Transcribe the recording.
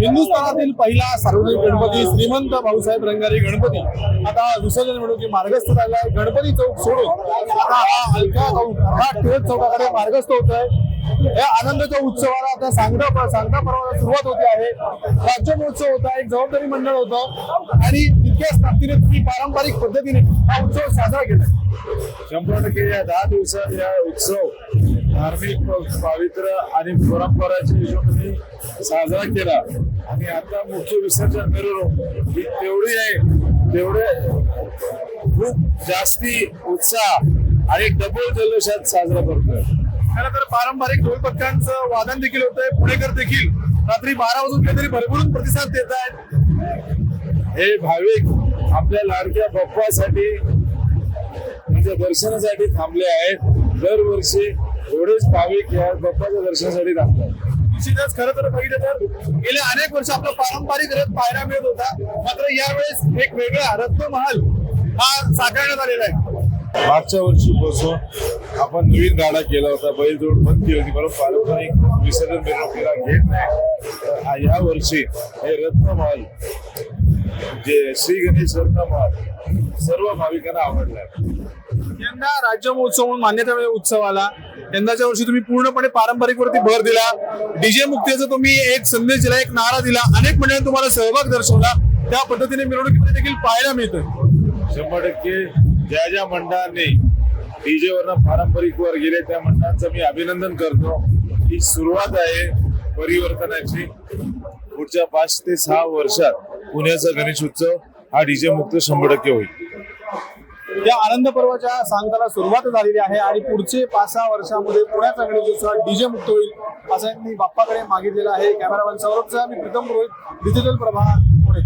हिंदुस्थानातील पहिला सार्वजनिक गणपती श्रीमंत भाऊसाहेब रंगारी गणपती. आता विसर्जन की मार्गस्थ झाला आहे. गणपती चौक सोडून आता हा हलका चौक हा टिळक चौकाकडे मार्गस्थ होत आहे या आनंदाच्या उत्सवाला आता सांगता सांगता पर्वाला सुरुवात होते आहे. राज्य महोत्सव होता एक जबाबदारी मंडळ होतं. आणि इतक्याच ताकदीने तुम्ही पारंपरिक पद्धतीने हा उत्सव साजरा केला शंभर टक्के या दहा दिवसात या उत्सव धार्मिक पावित्र्य आणि परंपराच्या हिशोबाने साजरा केला. आणि आता मुख्य विसर्जन मिरवणूक ही तेवढी आहे तेवढे खूप जास्ती उत्साह आणि डबल जल्लोषात साजरा करतोय. खरं तर पारंपरिक ढोलपथकांचं वादन देखील होत आहे पुणेकर देखील रात्री बारा वाजून काहीतरी भरभरून प्रतिसाद देत आहेत. हे भाविक आपल्या लाडक्या बाप्पासाठी दर्शनासाठी थांबले आहेत. दरवर्षी एवढेच भाविक या बाप्पाच्या दर्शनासाठी थांबतात निश्चितच खरं तर बघितलं तर गेले अनेक वर्ष आपला पारंपरिक रथ पाहायला मिळत होता. मात्र यावेळेस एक वेगळा रत्न महाल हा साकारण्यात आलेला आहे. मागच्या वर्षीपासून आपण नवीन गाडा केला होता. बैलजोड बंद केली होती. बरोबर पारंपरिक विसर्जन मिरवणुकीला घेत नाही. या वर्षी हे रत्नमहल जे श्री गणेश रत्नमहल सर्व भाविकांना आवडलाय. यंदा राज्य महोत्सव म्हणून मान्यता उत्सवाला. यंदाच्या वर्षी तुम्ही पूर्णपणे पारंपरिक वरती भर दिला. डीजे मुक्तीचा तुम्ही एक संदेश दिला एक नारा दिला अनेक मंडळांनी तुम्हाला सहभाग दर्शवला. त्या पद्धतीने मिरवणुकीमध्ये देखील पाहायला मिळतं शंभर टक्के ज्या ज्या मंडळांनी डीजे वरनं पारंपरिक वर गेले त्या मंडळांचं मी अभिनंदन करतो. ही सुरुवात आहे परिवर्तनाची. पुढच्या पाच ते सहा वर्षात पुण्याचा गणेश उत्सव हा डीजे मुक्त शंभर टक्के होईल. या आनंद पर्वाच्या सांगताला सुरुवात झालेली आहे आणि पुढचे पाच सहा वर्षामध्ये पुण्याचा गणेशोत्सव डीजे मुक्त होईल असं मी बाप्पाकडे मागितलेलं आहे. कॅमेरामॅन सौरभचा मी प्रीतम पुरोहित डिजिटल प्रभा पुणे.